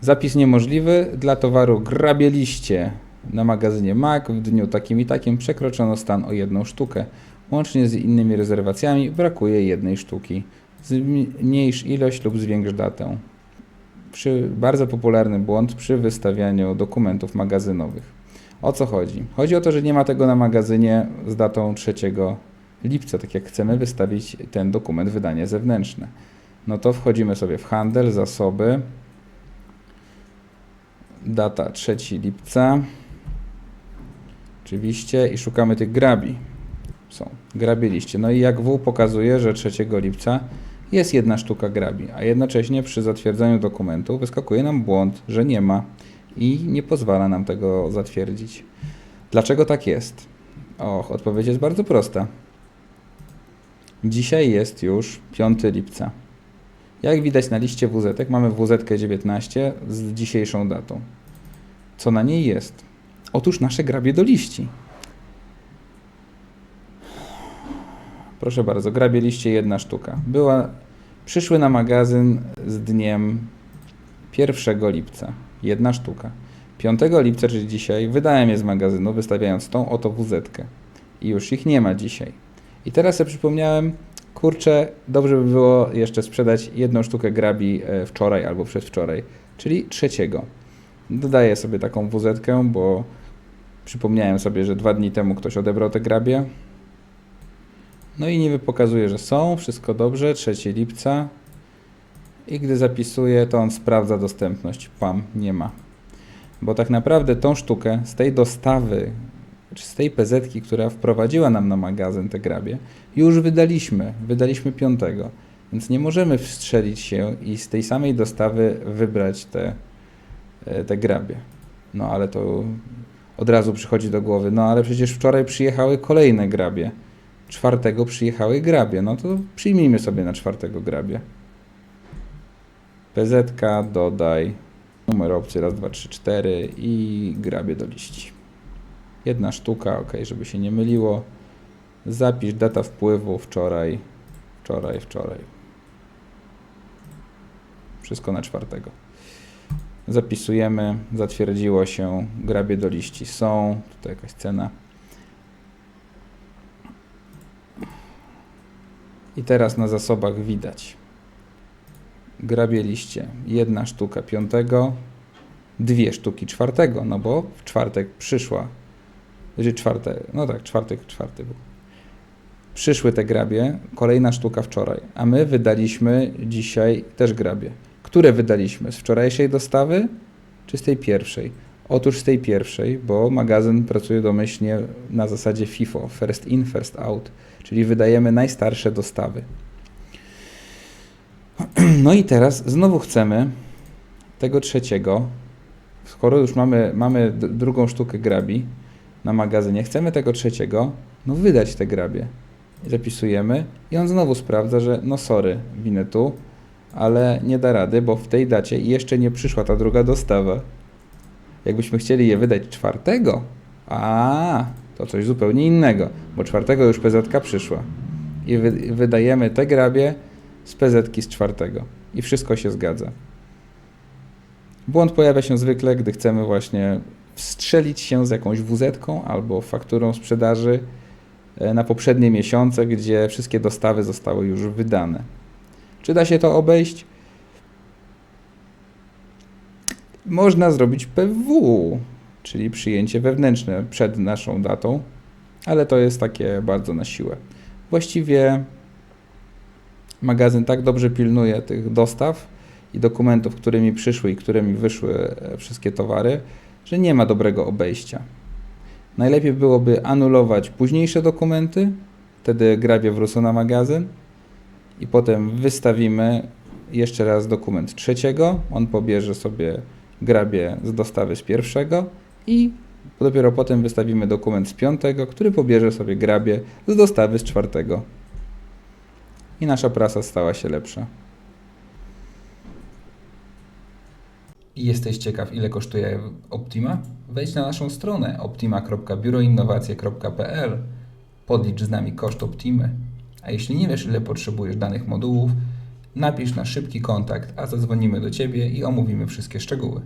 Zapis niemożliwy dla towaru grabieliście na magazynie MAC w dniu takim i takim przekroczono stan o jedną sztukę. Łącznie z innymi rezerwacjami brakuje jednej sztuki. Zmniejsz ilość lub zwiększ datę. Przy, bardzo popularny błąd przy wystawianiu dokumentów magazynowych. O co chodzi? Chodzi o to, że nie ma tego na magazynie z datą 3 lipca, tak jak chcemy wystawić ten dokument wydanie zewnętrzne. No to wchodzimy sobie w handel, zasoby, data 3 lipca, oczywiście i szukamy tych grabi. Są, grabieliście. No i jak W pokazuje, że 3 lipca jest jedna sztuka grabi, a jednocześnie przy zatwierdzaniu dokumentu wyskakuje nam błąd, że nie ma i nie pozwala nam tego zatwierdzić. Dlaczego tak jest? Och, odpowiedź jest bardzo prosta. Dzisiaj jest już 5 lipca. Jak widać na liście WZ, mamy WZ 19 z dzisiejszą datą. Co na niej jest? Otóż nasze grabie do liści. Proszę bardzo, grabie liście jedna sztuka. Była, przyszły na magazyn z dniem 1 lipca. Jedna sztuka. 5 lipca, czyli dzisiaj, wydałem je z magazynu, wystawiając tą oto WZ. I już ich nie ma dzisiaj. I teraz sobie przypomniałem, kurczę, dobrze by było jeszcze sprzedać jedną sztukę grabi e, wczoraj albo przedwczoraj, czyli trzeciego. Dodaję sobie taką WZ, bo przypomniałem sobie, że dwa dni temu ktoś odebrał te grabie. No i niby pokazuje, że są, wszystko dobrze, 3 lipca. I gdy zapisuję, to on sprawdza dostępność. Pam, nie ma. Bo tak naprawdę tą sztukę z tej dostawy, z tej pz która wprowadziła nam na magazyn te grabie, już wydaliśmy. Wydaliśmy piątego. Więc nie możemy wstrzelić się i z tej samej dostawy wybrać te, e, te grabie. No ale to od razu przychodzi do głowy. No ale przecież wczoraj przyjechały kolejne grabie. Czwartego przyjechały grabie. No to przyjmijmy sobie na czwartego grabie. PZ, dodaj numer opcji raz, dwa, trzy, cztery i grabie do liści. Jedna sztuka, ok, żeby się nie myliło. Zapisz data wpływu wczoraj, wczoraj, wczoraj. Wszystko na czwartego. Zapisujemy, zatwierdziło się, grabie do liści są, tutaj jakaś cena. I teraz na zasobach widać. Grabie liście. Jedna sztuka piątego, dwie sztuki czwartego, no bo w czwartek przyszła. Znaczy czwarte, no tak, czwartek, czwarty był. Przyszły te grabie, kolejna sztuka wczoraj, a my wydaliśmy dzisiaj też grabie. Które wydaliśmy? Z wczorajszej dostawy czy z tej pierwszej? Otóż z tej pierwszej, bo magazyn pracuje domyślnie na zasadzie FIFO, first in, first out, czyli wydajemy najstarsze dostawy. No i teraz znowu chcemy tego trzeciego, skoro już mamy, mamy drugą sztukę grabi na magazynie, chcemy tego trzeciego, no wydać te grabie. Zapisujemy i on znowu sprawdza, że no sorry, winę tu, ale nie da rady, bo w tej dacie jeszcze nie przyszła ta druga dostawa. Jakbyśmy chcieli je wydać czwartego, a to coś zupełnie innego, bo czwartego już PZ przyszła. I wy, wydajemy te grabie z PZ z czwartego. I wszystko się zgadza. Błąd pojawia się zwykle, gdy chcemy właśnie wstrzelić się z jakąś WZ albo fakturą sprzedaży e, na poprzednie miesiące, gdzie wszystkie dostawy zostały już wydane. Czy da się to obejść? Można zrobić PW, czyli przyjęcie wewnętrzne przed naszą datą, ale to jest takie bardzo na siłę. Właściwie magazyn tak dobrze pilnuje tych dostaw i dokumentów, które mi przyszły i które mi wyszły e, wszystkie towary, że nie ma dobrego obejścia. Najlepiej byłoby anulować późniejsze dokumenty, wtedy grabie wrócą na magazyn i potem wystawimy jeszcze raz dokument trzeciego, on pobierze sobie grabie z dostawy z pierwszego i dopiero potem wystawimy dokument z piątego, który pobierze sobie grabie z dostawy z czwartego. I nasza prasa stała się lepsza. Jesteś ciekaw, ile kosztuje Optima? Wejdź na naszą stronę optima.biuroinnowacje.pl Podlicz z nami koszt Optimy. A jeśli nie wiesz, ile potrzebujesz danych modułów, napisz na szybki kontakt, a zadzwonimy do Ciebie i omówimy wszystkie szczegóły.